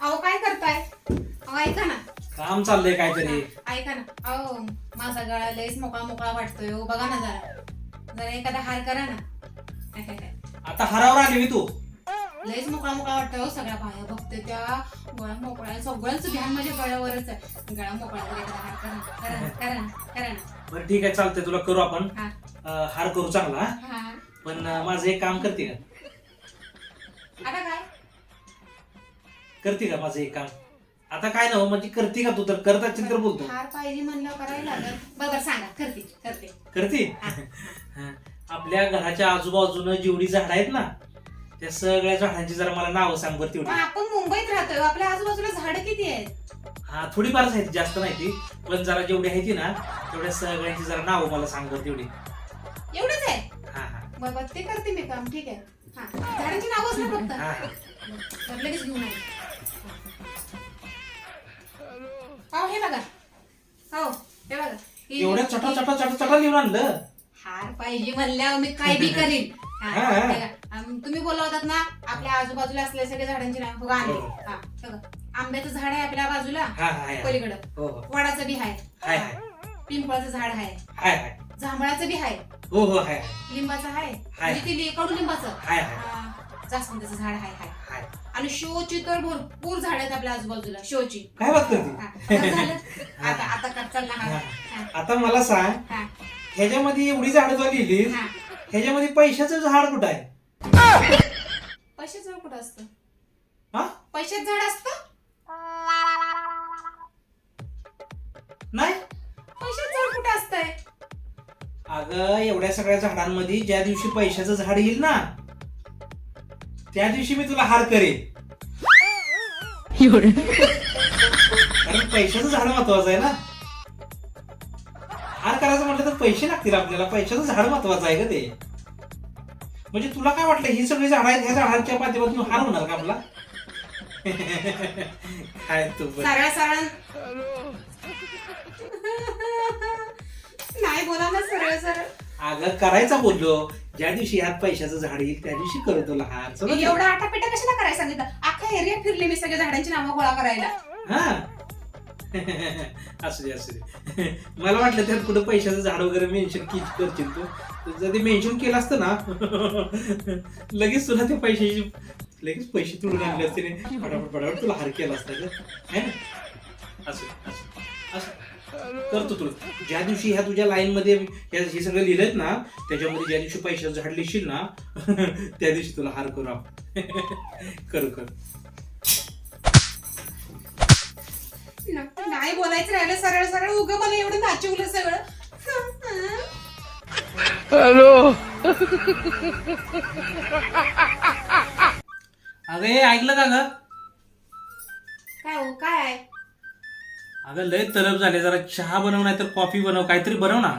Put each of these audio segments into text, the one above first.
अहो काय करताय? अहो ऐका ना. काम चाललंय काहीतरी. ऐका ना. अहो माझा गळा लयच मोकळा मोकळा वाटतोय हो. बघा ना जरा. जरा एखादा हार करा ना. आता हरावर आली मी तू. लयच मोकळा मोकळा वाटतोय हो. सगळ्या बाया बघते त्या गळा मोकळा आहे. सगळ्यांचं ध्यान माझ्या गळ्यावरच आहे. गळा मोकळा वगैरे एखादा हार करा ना. करा ना करा ना करा ना. बरं ठीक आहे. चालतंय. तुला करू आपण. हा. अं, हार करू चांगला. हा? हा. पण अं, माझं एक काम करते का? आता काय? करते का माझं एक काम? आता काय ना म्हणजे करते का तू तर? करत असेल तर बोलतो. हार पाहिजे करायला लागल. सांगा. करते करते. करते? हा. आपल्या घराच्या आजूबाजूनं जेवढी झाडं आहेत ना त्या सगळ्या झाडांची जरा मला नावं सांग बरं पण तेवढी आपण मुंबईत राहतोय. आपल्या आजूबाजूला झाडं किती आहेत? हा थोडीफारच आहेत जास्त नाही ती. पण जरा जेवढी आहे ती ना तेवढ्या सगळ्यांची जरा नावं मला सांग बरं तेवढी. एवढंच आहे? हा हा. बरं बरं ते करते मी काम. ठीक आहे. हा. झाडांची नावच ना फक्त. लगेच घेऊन आहे हो हे बघा. हो हे बघा. हे- एवढ्या चटा चटा चटा चटा लिहून आणलं? हार पाहिजे म्हणल्यावर मी काय बी करीन. हा, हा, हा. हे बघा. आम- तुम्ही बोलला होतात ना आपल्या आजूबाजूला असलेल्या सगळ्या झाडांची नाव. बघा आणली हो. बघा. आंब्याचं झाड आहे आपल्या बाजूला. हा हा. पलीकडं. हो हो. वडाचं बी आहे. हाय हाय. पिंपळाचं झाड आहे. हाय हाय. जांभळाचं बी आहे. हो हो हाय लिंबाचं आहे हाय. म्हणजे ते लि- कडुलिंबाचं हाय हाय. हा, जास्वंदाचं झाड आहे हाय. हाय. आणि शोची तर भरपूर झाड आहेत आपल्या आजूबाजूला शोची. काय हा, बरं झालं. आता आता हा, हा, मला सांग हा, ह्याच्यामध्ये एवढी झाडं तू लिहिली हा. ह्याच्यामध्ये पैशाचं झाड कुठं आहे? पैशाचं झाड कुठं असतं? हा? पैशाचं झाड असतं? नाही? पैशाचं झाड कुठं असतंय? अगं एवढ्या सगळ्या झाडांमध्ये ज्या दिवशी पैशाचं झाड येईल ना त्या दिवशी मी तुला हार करेन. कारण पैशाचं झाड महत्वाचं आहे ना. हार करायचं म्हटलं तर पैसे लागतील आपल्याला. पैशाचं झाड महत्वाचं आहे का ते. म्हणजे तुला काय वाटलं ही सगळी झाडं आहेत ह्या झाडांच्या माध्यमातून हार होणार का आपला? काय तू पण. सरळ सरळ. नाही बोला ना सरळ सरळ. अगं करायचा बोललो. ज्या दिवशी ह्यात पैशाचं झाड येईल त्या दिवशी करू तुला हार चला की. एवढा आटापिटा कशाला करायला सांगितलं? अख्खा एरिया फिरले मी सगळ्या झाडांची नावं गोळा करायला. हा. असू दे असू दे. मला वाटलं त्यात कुठं पैशाचं झाड वगैरे मेन्शन की करशील तू. तर जर ते मेन्शन केलं असतं ना लगेच तुला त्या पैशाची लगेच पैसे तुडून आणले असते रे. फटाफट फटाफट तुला हार केला असता गं. है ना? असं असं करतो तुला. ज्या दिवशी ह्या तुझ्या लाईन मध्ये ह्या हे सगळं लिहिलंय ना त्याच्यामध्ये ज्या दिवशी पैशाचं झाड लिहिशील ना त्या दिवशी तुला हार करू आपण. करू करू. न- नाही बोलायचं राहिलं सरळ सरळ उग मला एवढं नाचवलं सगळं. अगं हे ऐकलं का ग? काय हो काय आहे? अगं लय तरफ झाले. जरा चहा बनव नाही तर कॉफी बनव. काहीतरी बनव ना.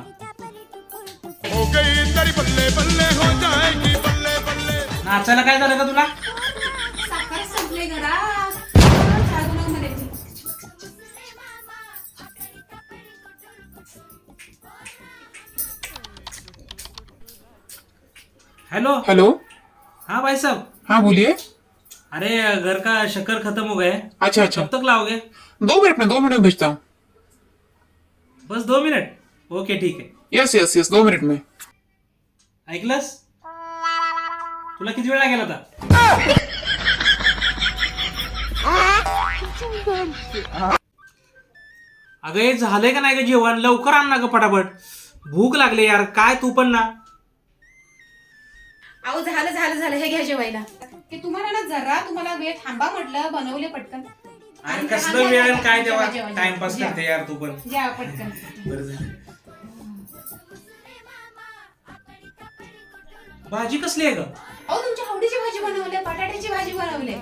हो गई तेरी बल्ले बल्ले हो जाएगी बल्ले बल्ले. नाचायला काय झालं का तुला? साखर संपले. हेलो? हेलो? हाँ भाई साहब हाँ बोलिए अरे घर का शक्कर खत्म हो गए. अच्छा अच्छा. कब तक लाओगे? दो मिनट में दो मिनट में भेजता हूँ। बस दो मिनिट? ओके ठीक आहे यस यस यस दो मिनट में। ऐकलंस तुला किती वेळ लागेल आता अगं हे झालंय का नाही ग जेवण? लवकर आण ना ग पटापट. भूक लागली यार. काय तू पण ना. अहो झालं झालं झालं. हे घ्या जेवायला. की तुम्हाला ना जरा तुम्हाला वेळ थांबा म्हटलं बनवले पटकन. आणि कसलं वेळ काय तेव्हा? टाइमपास. करते यार तू पण. जेवा पटकन. बरं झालं. भाजी कसली आहे ग? अहो तुमच्या आवडीची भाजी बनवली बटाट्याची भाजी बनवली.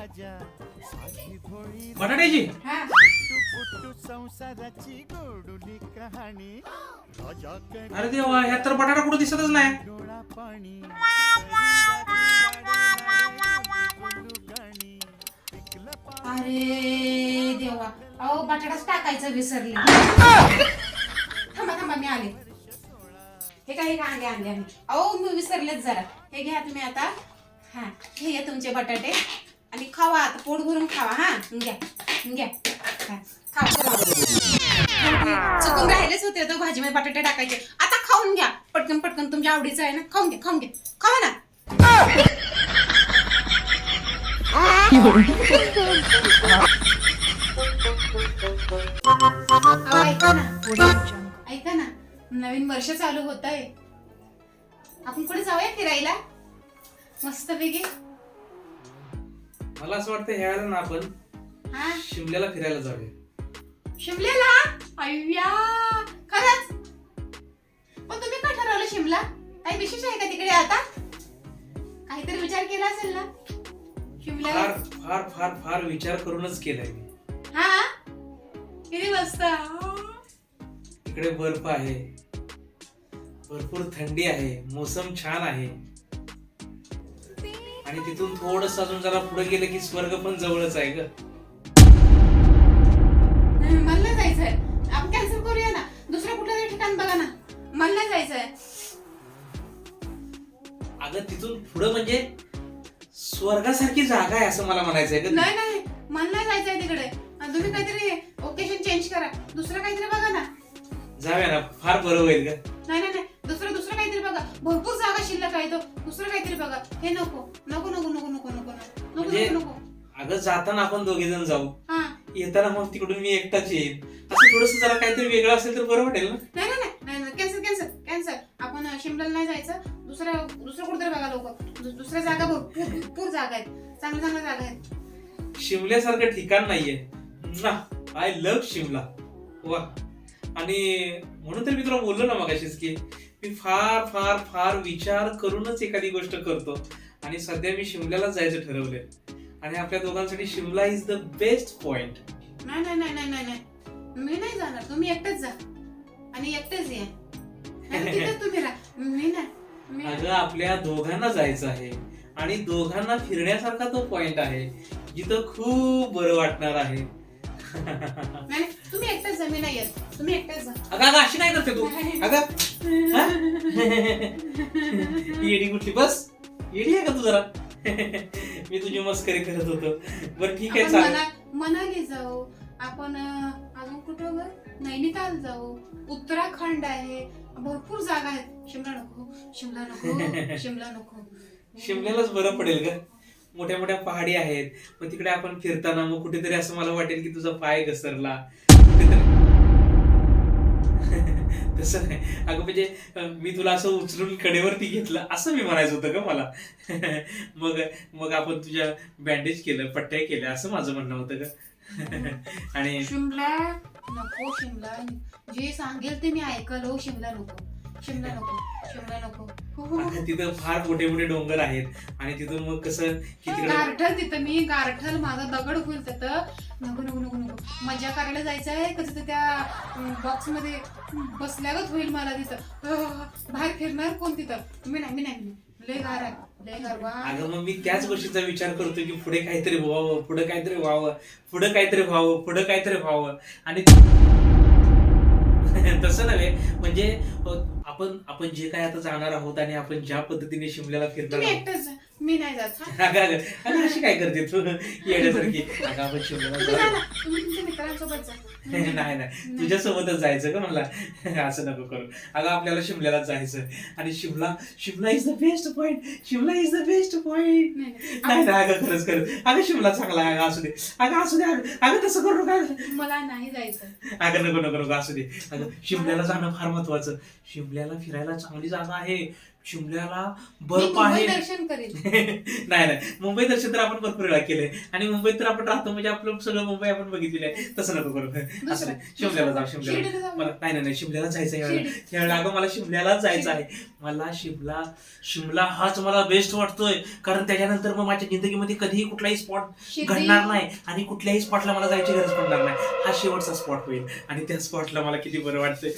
बटाट्याची? हा. अरे देवा ह्यात तर बटाटा कुठं दिसतच नाही. अरे देवा. अहो बटाटाच टाकायचं विसरले. थांबा थांबा मी आले. हे काय हे काय आणले आणले आणले अहो मी विसरलेच जरा. हे घ्या तुम्ही आता. हा हे घ्या तुमचे बटाटे. आणि खावा आता पोट भरून खावा हा. घ्या घ्या. खावा चुकून राहिलेच होते तो भाजीमध्ये बटाटे टाकायचे. आता खाऊन घ्या. पटकन पटकन तुमच्या आवडीचं आहे ना. खाऊन घ्या खाऊन घ्या. खावा ना. अहो, ऐका ना ऐका ना नवीन वर्ष चालू होत आहे आपण कुठे जाऊया फिरायला? मस्त पैकी मला असं वाटतं ह्या वेळेला ना आपण हा? शिमल्याला फिरायला जाऊया. शिमल्याला? अय्या खरंच? पण तुम्ही का ठरवलं शिमला? काही विशेष आहे का तिकडे आता? काहीतरी विचार केला असेल ना? फार फार फार फार विचार करूनच केलाय मी. हा? किती मस्त. इकडे बर्फ आहे. भरपूर थंडी आहे. मोसम छान आहे. आणि तिथून थोडस अजून जरा पुढे गेलं की स्वर्ग पण जवळच आहे ग. नाही, मला नाही जायचंय. आपण कॅन्सल करूया ना. दुसरं कुठलं तरी ठिकाण बघा ना. मला नाही जायचंय. अगं तिथून पुढं म्हणजे स्वर्गासारखी जागा आहे असं मला म्हणायचं आहे नाही नाही. मला नाही जायचंय तिकडे. आणि तुम्ही काहीतरी ओकेशन चेंज करा. दुसरं काहीतरी बघा ना. जाऊया ना. फार बरं होईल ग नाही नाही नाही. दुसरं दुसरं काहीतरी बघा. भरपूर जागा शिल्लक आहे तो दुसरं काहीतरी बघा. हे नको. नको नको नको नको नको नको. म्हणजे- नको नको. अगं जाताना आपण दोघे जण जाऊ. हा. येताना मग तिकडून मी एकटाच येईन. असं थोडस जरा काहीतरी वेगळं असेल तर बरं वाटेल ना? नाही नाही नाही. कॅन्सल कॅन्सल कॅन्सल आपण शिमल्याला नाही जायचं. दुसऱ्या दुसरं कुठेतरी बघा लोक. दुसऱ्या जागा भरपूर भरपूर जागा आहेत. चांगल्या चांगल्या जागा आहेत. शिमल्यासारखं ठिकाण नाहीये. I love Shimla. वा. आणि म्हणून तर मी तुला बोललो ना मगाशीच की मी फार फार फार विचार करूनच एखादी गोष्ट करतो. आणि सध्या मी शिमल्याला जायचं ठरवलंय. आणि आपल्या दोघांसाठी Shimla is the best point नाही नाही नाही नाही नाही नाही. मी नाही जाणार. तुम्ही एकटेच जा. आणि एकटेच या. नाही तर तिथेच तुम्ही राहा. मी नाही. अगं आपल्या दोघांना जायचं आहे. आणि दोघांना फिरण्यासारखा तो पॉइंट आहे जिथं खूप बरं वाटणार आहे. नाही नाही, तुम्ही एकटेच जा मी नाही येत. तुम्ही एकटेच जा. अगं अगं अशी काय करते तू. अगं हा? येडी कुठली? बस येडी आहे का तू जरा? मी तुझी मस्करी करत होतो. बरं ठीक आहे आपण चालेल. मना- मनाली जाऊ. आपण अं, अजून कुठं वर? नैनिताल जाऊ. उत्तराखंड आहे. भरपूर जागा आहेत. शिमला नको शिमला नको शिमला नको. शिमल्यालाच बरं पडेल ग मोठ्या मोठ्या पहाडी आहेत. मग तिकडे आपण फिरताना मग कुठेतरी असं मला वाटेल की तुझा पाय घसरला. कुठेतरी. तसं नाही. अगं म्हणजे मी तुला असं उचलून कडेवरती घेतलं असं मी म्हणायचं होतं का मला? मग मग आपण तुझ्या बँडेज केलं पट्ट्या केल्या असं माझं म्हणणं होतं का? आणि शिमला नको शिमला. जे सांगेल ते मी ऐकल हो शिमला नको. शिमला नको शिमला नको. हो, हो, हो. तिथं फार मोठे मोठे डोंगर आहेत आणि तिथून मग कसं की तिकडे गारठल तिथं मी गारठल माझा दगड होईल तिथं. नको नको नको नको. मजा करायला जायचं आहे का तिथं त्या बॉक्समध्ये बसल्यागत होईल मला तिथं. अह, बाहेर फिरणार कोण तिथं? मी नाही मी नाही मी नाही. लय गार आहे. लय गार वा अगं मग मी त्याच गोष्टीचा विचार करतोय की पुढे काहीतरी व्हावं पुढे काहीतरी व्हावं पुढे काहीतरी व्हावं पुढे काहीतरी व्हावं. आणि तसं नव्हे म्हणजे अ, आपण आपण जे काय आता जाणार आहोत आणि आपण ज्या पद्धतीने शिमल्याला फिरणार तुम्ही आहोत एकटंच. मी नाही जात. हा? अगं अगं अगं अशी काय करते तू? येण्यासारखी अगं आपण शिमल्याला तुम्ही जा जाऊ. ना तुम्ही तुमच्या मित्रांसोबत जा. नाही नाही तुझ्यासोबतच जायचं का मला. असं नको करू. अगं आपल्याला शिमल्याला जायचं आणि Shimla Shimla is the best point Shimla is the best point नाही, नाही. नाही नाही अगं खरंच खरंच. अगं शिमला चांगला आहे अगं असू दे. अगं असू दे अगं. अगं तसं करू नका. मला नाही जायचं. अगं नको नको नको असू दे. अगं शिमल्याला जाणं फार महत्वाचं. शिमल्याला फिरायला चांगली जागा आहे. शिमल्याला बर्फ आहे. दर्शन करेन. नाही नाही. मुंबई दर्शन तर आपण भरपूर वेळा केलंय. आणि मुंबईत तर आपण राहतो म्हणजे आपलं सगळं मुंबई आपण बघितलेलं आहे. तसं नको करू. असं नाही. शिमल्याला जाऊ. शिमल्याला. मला नाही नाही नाही. शिमल्याला जायचं आहे. यावेळेला अगं मला शिमल्यालाच जायचं आहे. मला शिमला शिमला हाच मला बेस्ट वाटतोय. कारण त्याच्यानंतर मग माझ्या जिंदगीमध्ये कधीही कुठलाही स्पॉट घडणार नाही. आणि कुठल्याही स्पॉटला मला जायची गरज पडणार नाही. हा शेवटचा स्पॉट होईल. आणि त्या स्पॉटला मला किती बरं वाटतंय.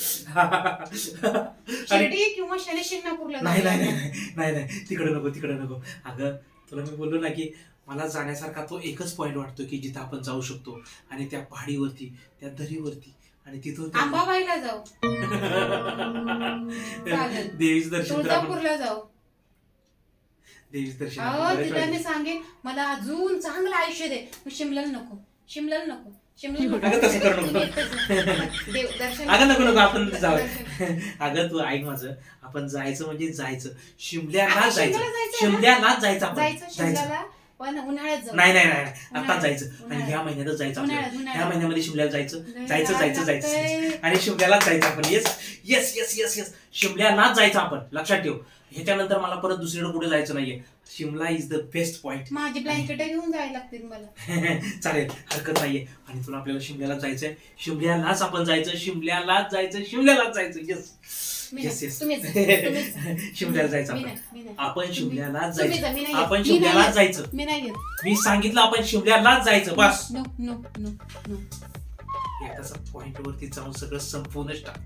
किंवा शिंगणापूरला नाही. नाही नाही नाही नाही तिकडे नको तिकडे नको. अगं तुला मी बोललो ना की मला जाण्यासारखा तो एकच पॉइंट वाटतो की जिथं आपण जाऊ शकतो. आणि त्या पहाडीवरती त्या दरीवरती आणि तिथून आंबाबाईला जाऊ. चालेल. देवीचं दर्शन तर आपण तुळजापूरला जाऊ. देवीच दर्शन अहो बऱ्याच तिला वेळा मी सांगेन मला अजून चांगलं आयुष्य दे. मग शिमल्याला नको शिमल्याला नको. अगं तसं करू नको. तुम्ही तसं- देव दर्शन अगं नको नको आपण जाऊ. दर्शन. अगं तू ऐक माझं. आपण जायचं म्हणजे जायचं. शिमल्याला जायचं. शिमल्याला जायचं आपण. जायचं जायचं. शिमल्याला? पण उन्हाळ्यात जाऊ. नाही नाही नाही नाही. आता उन्हाळ्यात, जायचं. आणि उन्हाळ्यात. ह्या महिन्यातच जायचं उन्हाळ्यात, आपल्याला. उन्हाळ्यात. ह्या महिन्यामध्ये शिमल्याला जायचं. लय जायचं जायचं जायचं लागतंय. आणि शिमल्यालाच जायचं आपण. Yes yes yes yes yes शिमल्यालाच जायचं आपण. लक्षात ठेव. ह्याच्यानंतर मला परत दुसरीकडे कुठे जायचं नाहीये. Shimla is the best point माझी ब्लँकेट घेऊन जायला लागतील मला. चालेल हरकत नाहीये. आणि तुला आपल्याला शिमल्याला जायचंय. शिमल्यालाच आपण जायचं शिमल्यालाच जायचं शिमल्यालाच जायचं. Yes yes. येस शिमल्याला जायचं मी आपण. आपण शिमल्यालाच जायचं. आपण शिमल्यालाच जायचं. मी नाही मी सांगितलं आपण शिमल्यालाच जायचं बस. नो नो नो नो एकाच पॉइंट वरती जाऊन सगळं संपवूनच टाक.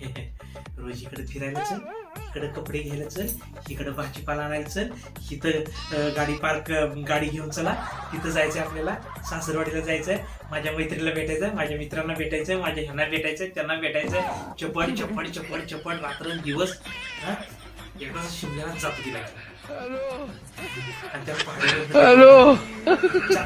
रोज इकडे फिरायला चल. इकडे कपडे घ्यायला चल इकडे भाजीपाला आणायला चल इथं गाडी पार्क गाडी घेऊन चला तिथं जायचंय आपल्याला सासरवाडीला जायचंय माझ्या मैत्रीला भेटायचंय माझ्या मित्रांना भेटायचंय माझ्या ह्यांना भेटायचंय त्यांना भेटायचंय चपड चपड चपड चपड रात्र दिवस हा एकदा शिमल्याला जातो तिला आणि त्या. जा.